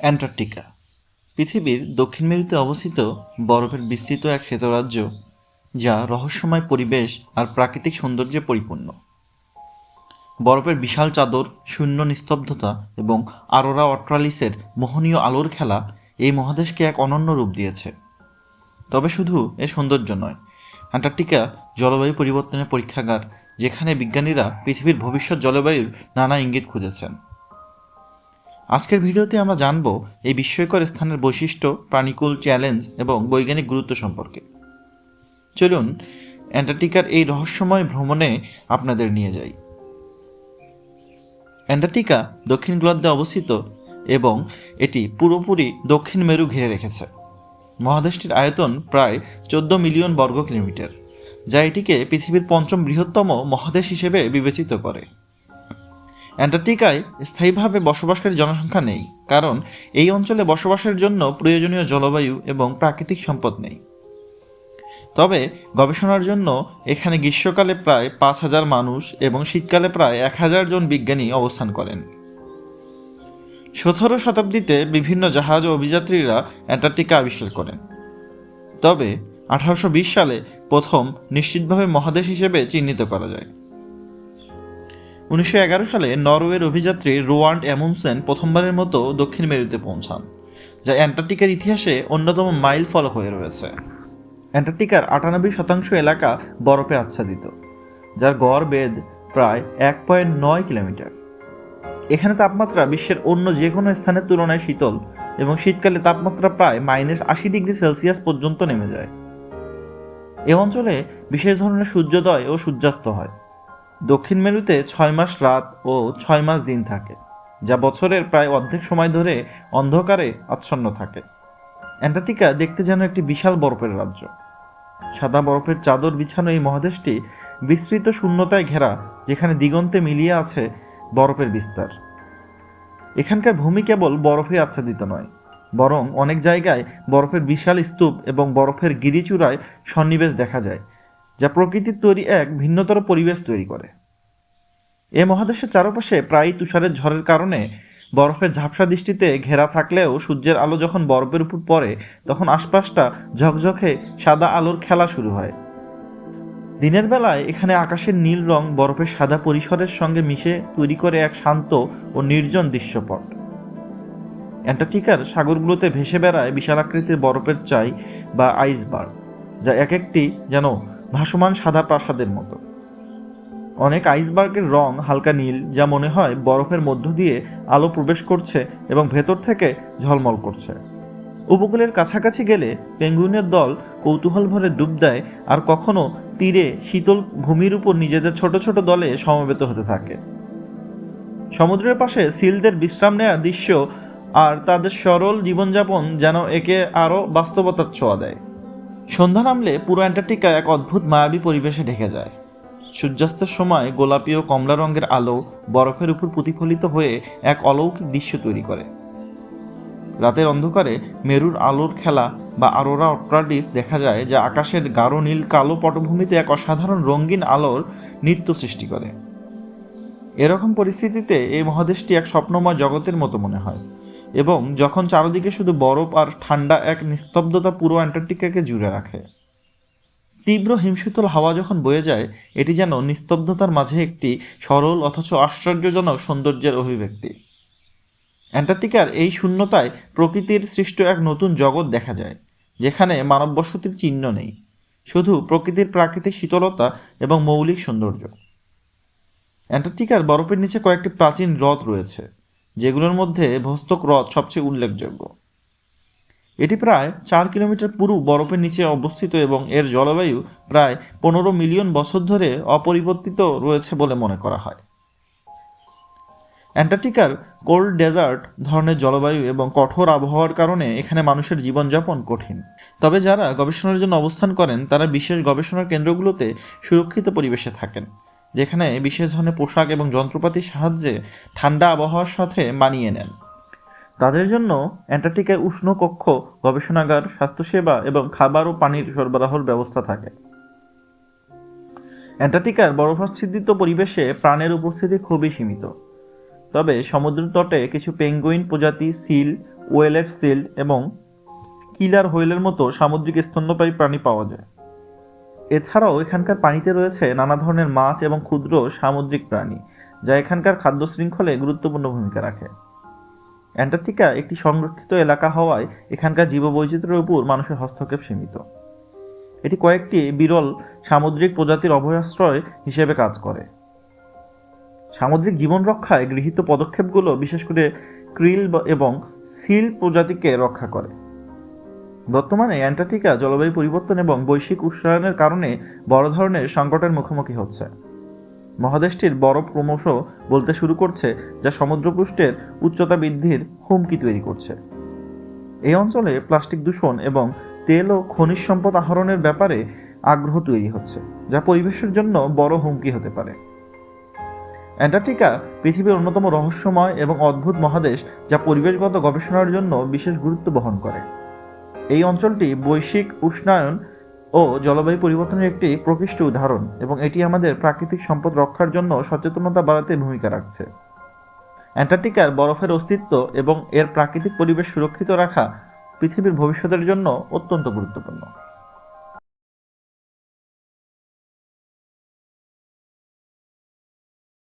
Antarctica. পৃথিবীর দক্ষিণ মেরুতে অবস্থিত বরফের বিস্তৃত এক শ্বেতরাজ্য যা রহস্যময় পরিবেশ আর প্রাকৃতিক সৌন্দর্যে পরিপূর্ণ। বরফের বিশাল চাদর, শূন্য নিস্তব্ধতা এবং আরোরা অট্রালিসের মোহনীয় আলোর খেলা এই মহাদেশকে এক অনন্য রূপ দিয়েছে। তবে শুধু এ সৌন্দর্য নয়, অ্যান্টার্কটিকা জলবায়ু পরিবর্তনের পরীক্ষাগার, যেখানে বিজ্ঞানীরা পৃথিবীর ভবিষ্যৎ জলবায়ুর নানা ইঙ্গিত খুঁজেছেন। আজকের ভিডিওতে আমরা জানব এই বিস্ময়কর স্থানের বৈশিষ্ট্য, প্রাণীকুল চ্যালেঞ্জ এবং বৈজ্ঞানিক গুরুত্ব সম্পর্কে। চলুন, অ্যান্টার্কটিকার এই রহস্যময় ভ্রমণে আপনাদের নিয়ে যাই। অ্যান্টার্কটিকা দক্ষিণ গোলার্ধে অবস্থিত এবং এটি পুরোপুরি দক্ষিণ মেরু ঘিরে রেখেছে। মহাদেশটির আয়তন প্রায় চোদ্দ মিলিয়ন বর্গ কিলোমিটার, যা এটিকে পৃথিবীর পঞ্চম বৃহত্তম মহাদেশ হিসেবে বিবেচিত করে। অ্যান্টার্কটিকায় স্থায়ীভাবে বসবাসকারী জনসংখ্যা নেই, কারণ এই অঞ্চলে বসবাসের জন্য প্রয়োজনীয় জলবায়ু এবং প্রাকৃতিক সম্পদ নেই। তবে গবেষণার জন্য এখানে গ্রীষ্মকালে প্রায় পাঁচ হাজার মানুষ এবং শীতকালে প্রায় এক হাজার জন বিজ্ঞানী অবস্থান করেন। সতেরো শতাব্দীতে বিভিন্ন জাহাজ ও অভিযাত্রীরা অ্যান্টার্কটিকা আবিষ্কার করেন। তবে আঠারোশো বিশ সালে প্রথম নিশ্চিতভাবে মহাদেশ হিসেবে চিহ্নিত করা যায়। উনিশশো এগারো সালে নরওয়ের অভিযাত্রী রোয়ান্ড অ্যামুনসেন প্রথমবারের মতো দক্ষিণ মেরুতে পৌঁছান, যা অ্যান্টার্কটিকার ইতিহাসে অন্যতম মাইল ফল হয়ে রয়েছে। অ্যান্টার্কটিকার আটানব্বই শতাংশ এলাকা বরফে আচ্ছাদিত, যার গড় বেদ প্রায় এক পয়েন্ট নয় কিলোমিটার। এখানে তাপমাত্রা বিশ্বের অন্য যে কোনো স্থানের তুলনায় শীতল এবং শীতকালে তাপমাত্রা প্রায় মাইনাস আশি ডিগ্রি সেলসিয়াস পর্যন্ত নেমে যায়। এ অঞ্চলে বিশেষ ধরনের সূর্যোদয় ও সূর্যাস্ত হয়। দক্ষিণ মেরুতে ছয় মাস রাত ও ছয় মাস দিন থাকে, যা বছরের প্রায় অর্ধেক সময় ধরে অন্ধকারে আচ্ছন্ন থাকে। অ্যান্টার্কটিকা দেখতে যেন একটি বিশাল বরফের রাজ্য। সাদা বরফের চাদর বিছানো এই মহাদেশটি বিস্তৃত শূন্যতায় ঘেরা, যেখানে দিগন্তে মিলিয়ে আছে বরফের বিস্তার। এখানকার ভূমি কেবল বরফে আচ্ছাদিত নয়, বরং অনেক জায়গায় বরফের বিশাল স্তূপ এবং বরফের গিরিচূড়ায় সন্নিবেশ দেখা যায় যা প্রকৃতির তৈরি এক ভিন্নতর পরিবেশ তৈরি করে। এ মহাদেশের চারপাশে প্রায়ই তুষারের ঝড়ের কারণে বরফের ঝাপসা দৃষ্টিতে ঘেরা থাকলেও সূর্যের আলো যখন বরফের উপর পড়ে, তখন আশপাশটা ঝকঝকে সাদা আলোর খেলা শুরু হয়। দিনের বেলায় এখানে আকাশের নীল রং বরফের সাদা পরিসরের সঙ্গে মিশে তৈরি করে এক শান্ত ও নির্জন দৃশ্যপট। অ্যান্টার্কটিকার সাগরগুলোতে ভেসে বেড়ায় বিশাল আকৃতির বরফের চাই বা আইসবার্গ, যা এক একটি যেন ভাসমান সাদা প্রাসাদের মতো। অনেক আইসবার্গের রং হালকা নীল, যা মনে হয় বরফের মধ্য দিয়ে আলো প্রবেশ করছে এবং ভেতর থেকে ঝলমল করছে। উপকূলের কাছাকাছি গেলে পেঙ্গুইনের দল কৌতূহল ভরে ডুব দেয় আর কখনো তীরে শীতল ভূমির উপর নিজেদের ছোট ছোট দলে সমবেত হতে থাকে। সমুদ্রের পাশে সিলদের বিশ্রাম নেওয়ার দৃশ্য আর তাদের সরল জীবনযাপন যেন একে আরও বাস্তবতার ছোঁয়া দেয়। সন্ধ্যা নামলে পুরো অ্যান্টার্কটিকা এক অদ্ভুত মায়াবী পরিবেশে ঢেকে যায়। সূর্যাস্তের সময় গোলাপি ও কমলা রঙের আলো বরফের উপর প্রতিফলিত হয়ে এক অলৌকিক দৃশ্য তৈরি করে। রাতের অন্ধকারে মেরুর আলোর খেলা বা আরোরা অট্রাডিস দেখা যায় যা আকাশের গাঢ় নীল কালো পটভূমিতে এক অসাধারণ রঙিন আলোর নৃত্য সৃষ্টি করে। এরকম পরিস্থিতিতে এই মহাদেশটি এক স্বপ্নময় জগতের মতো মনে হয়। এবং যখন চারদিকে শুধু বরফ আর ঠান্ডা এক নিস্তব্ধতা পুরো অ্যান্টার্কটিকাকে জুড়ে রাখে। তীব্র হিমশীতল হাওয়া যখন বয়ে যায়, এটি যেন নিস্তব্ধতার মাঝে একটি সরল অথচ আশ্চর্যজনক সৌন্দর্যের অভিব্যক্তি। অ্যান্টার্কটিকার এই শূন্যতায় প্রকৃতির সৃষ্ট এক নতুন জগৎ দেখা যায়, যেখানে মানব বসতির চিহ্ন নেই, শুধু প্রকৃতির প্রাকৃতিক শীতলতা এবং মৌলিক সৌন্দর্য। অ্যান্টার্কটিকার বরফের নিচে কয়েকটি প্রাচীন হ্রদ রয়েছে। যেগুলোর মধ্যে ভস্তক হ্রদ সবচেয়ে উল্লেখযোগ্য। এটি প্রায় চার কিলোমিটার পুরু বরফের নিচে অবস্থিত এবং এর জলবায়ু প্রায় পনেরো মিলিয়ন বছর ধরে অপরিবর্তিত রয়েছে বলে মনে করা হয়। অ্যান্টার্কটিকার কোল্ড ডেজার্ট ধরনের জলবায়ু এবং কঠোর আবহাওয়ার কারণে এখানে মানুষের জীবনযাপন কঠিন। তবে যারা গবেষণার জন্য অবস্থান করেন, তারা বিশেষ গবেষণার কেন্দ্রগুলোতে সুরক্ষিত পরিবেশে থাকেন। যেখানে বিশেষ ধরনের পোশাক এবং যন্ত্রপাতির সাহায্যে ঠান্ডা আবহাওয়ার সাথে মানিয়ে নেন। তাদের জন্য অ্যান্টার্কটিকায় উষ্ণ কক্ষ, গবেষণাগার, স্বাস্থ্যসেবা এবং খাবার ও পানির সরবরাহর ব্যবস্থা থাকে। অ্যান্টার্কটিকার বরফাচ্ছাদিত পরিবেশে প্রাণের উপস্থিতি খুবই সীমিত। তবে সমুদ্র তটে কিছু পেঙ্গুইন প্রজাতি, সিল, ওয়েলেট সিল এবং কিলার হোয়েলের মতো সামুদ্রিক স্তন্যপায়ী প্রাণী পাওয়া যায়। এছাড়াও এখানকার পানিতে রয়েছে নানা ধরনের মাছ এবং ক্ষুদ্র সামুদ্রিক প্রাণী, যা এখানকার খাদ্য শৃঙ্খলে গুরুত্বপূর্ণ ভূমিকা রাখে। অ্যান্টার্কটিকা একটি সংরক্ষিত এলাকা হওয়ায় এখানকার জীববৈচিত্র্যের উপর মানুষের হস্তক্ষেপ সীমিত। এটি কয়েকটি বিরল সামুদ্রিক প্রজাতির অভয়াশ্রয় হিসেবে কাজ করে। সামুদ্রিক জীবন রক্ষায় গৃহীত পদক্ষেপগুলো বিশেষ করে ক্রিল এবং সিল প্রজাতিকে রক্ষা করে। বর্তমানে অ্যান্টার্কটিকা জলবায়ু পরিবর্তন এবং বৈশ্বিক উষ্ণায়নের কারণে বড় ধরনের সংকটের মুখোমুখি হচ্ছে। মহাদেশটির বরফ ক্রমশ বলতে শুরু করছে, যা সমুদ্রপৃষ্ঠের উচ্চতা বৃদ্ধির হুমকি তৈরি করছে। এই অঞ্চলে প্লাস্টিক দূষণ এবং তেল ও খনিজ সম্পদ আহরণের ব্যাপারে আগ্রহ তৈরি হচ্ছে, যা পরিবেশের জন্য বড় হুমকি হতে পারে। অ্যান্টার্কটিকা পৃথিবীর অন্যতম রহস্যময় এবং অদ্ভুত মহাদেশ, যা পরিবেশগত গবেষণার জন্য বিশেষ গুরুত্ব বহন করে। এই অঞ্চলটি বৈশ্বিক উষ্ণায়ন ও জলবায়ু পরিবর্তনের একটি প্রকৃষ্ট উদাহরণ এবং এটি আমাদের প্রাকৃতিক সম্পদ রক্ষার জন্য সচেতনতা বাড়াতে ভূমিকা রাখছে। অ্যান্টার্কটিকার বরফের অস্তিত্ব এবং এর প্রাকৃতিক পরিবেশ সুরক্ষিত রাখা পৃথিবীর ভবিষ্যতের জন্য অত্যন্ত গুরুত্বপূর্ণ।